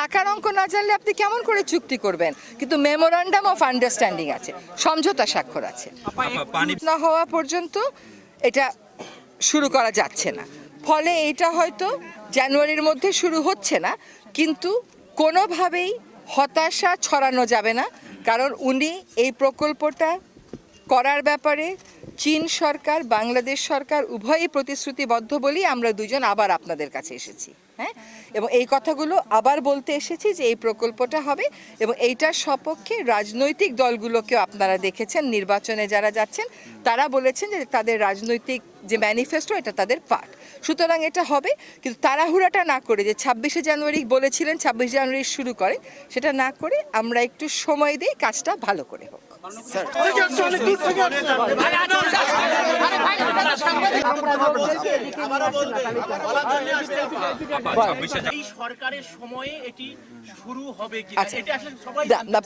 টাকার অঙ্ক না জানলে আপনি কেমন করে চুক্তি করবেন? কিন্তু মেমোরান্ডাম অফ আন্ডারস্ট্যান্ডিং আছে সমঝোতা স্বাক্ষর আছে। না হওয়া পর্যন্ত এটা শুরু করা যাচ্ছে না। ফলে এটা হয়তো জানুয়ারির মধ্যে শুরু হচ্ছে না কিন্তু কোনোভাবেই হতাশা ছড়ানো যাবে না কারণ উনি এই প্রকল্পটা করার ব্যাপারে চীন সরকার বাংলাদেশ সরকার উভয়ই প্রতিশ্রুতিবদ্ধ বলেই আমরা দুজন আবার আপনাদের কাছে এসেছি। হ্যাঁ? এবং এই কথাগুলো আবার বলতে এসেছি যে এই প্রকল্পটা হবে এবং এইটার সপক্ষে রাজনৈতিক দলগুলোকেও আপনারা দেখেছেন নির্বাচনে যারা যাচ্ছেন তারা বলেছেন যে তাদের রাজনৈতিক যে ম্যানিফেস্টো এটা তাদের পার্ট সুতরাং এটা হবে কিন্তু তাড়াহুড়াটা না করে যে ছাব্বিশে জানুয়ারি বলেছিলেন ছাব্বিশে জানুয়ারি শুরু করে সেটা না করে আমরা একটু সময় দিই কাজটা ভালো করে হোক। সরকারের সময়ে এটি শুরু হবে কি আচ্ছা। এটা আসলে সবাই